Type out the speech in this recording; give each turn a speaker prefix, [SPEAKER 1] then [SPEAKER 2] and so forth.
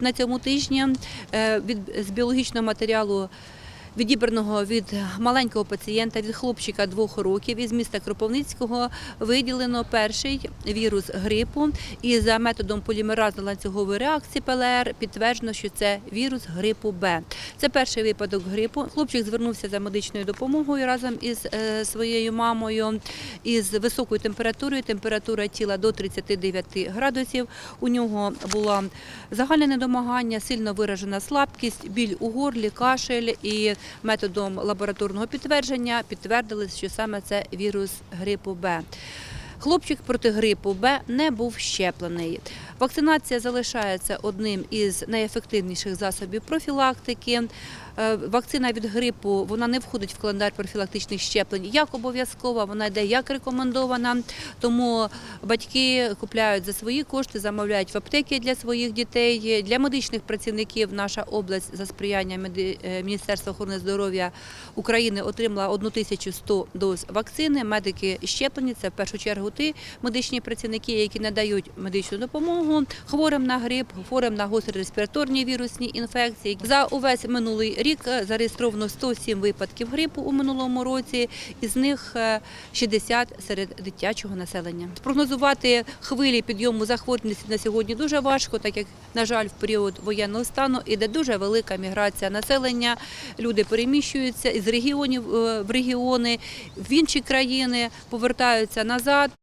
[SPEAKER 1] На цьому тижні е, від з біологічного матеріалу. Відібраного від маленького пацієнта, від хлопчика двох років із міста Кропивницького виділено перший вірус грипу. І за методом полімеразної ланцюгової реакції ПЛР підтверджено, що це вірус грипу Б. Це перший випадок грипу. Хлопчик звернувся за медичною допомогою разом із е, своєю мамою із високою температурою. Температура тіла до 39 градусів. У нього було загальне недомагання, сильно виражена слабкість, біль у горлі, кашель і методом лабораторного підтвердження підтвердили, що саме це вірус грипу Б. Хлопчик проти грипу Б не був щеплений. Вакцинація залишається одним із найефективніших засобів профілактики. Е, Вакцина від грипу вона не входить в календар профілактичних щеплень як обов'язкова, вона йде як рекомендована. Тому батьки купляють за свої кошти, замовляють в аптеки для своїх дітей. Для медичних працівників наша область за сприяння е, Міністерства охорони здоров'я України отримала 1100 доз вакцини. Медики щеплені це в першу чергу ті медичні працівники, які надають медичну допомогу хворим на грип, хворим на гострі вірусні інфекції. За увесь минулий рік е, зареєстровано 107 випадків грипу у минулому році, із них е, 60 серед дитячого населення. Спрогнозувати хвилі підйому захворюваності на сьогодні дуже важко, так як, на жаль, в період воєнного стану іде дуже велика міграція населення. Люди переміщуються із регіонів е, в регіони, в інші країни повертаються назад.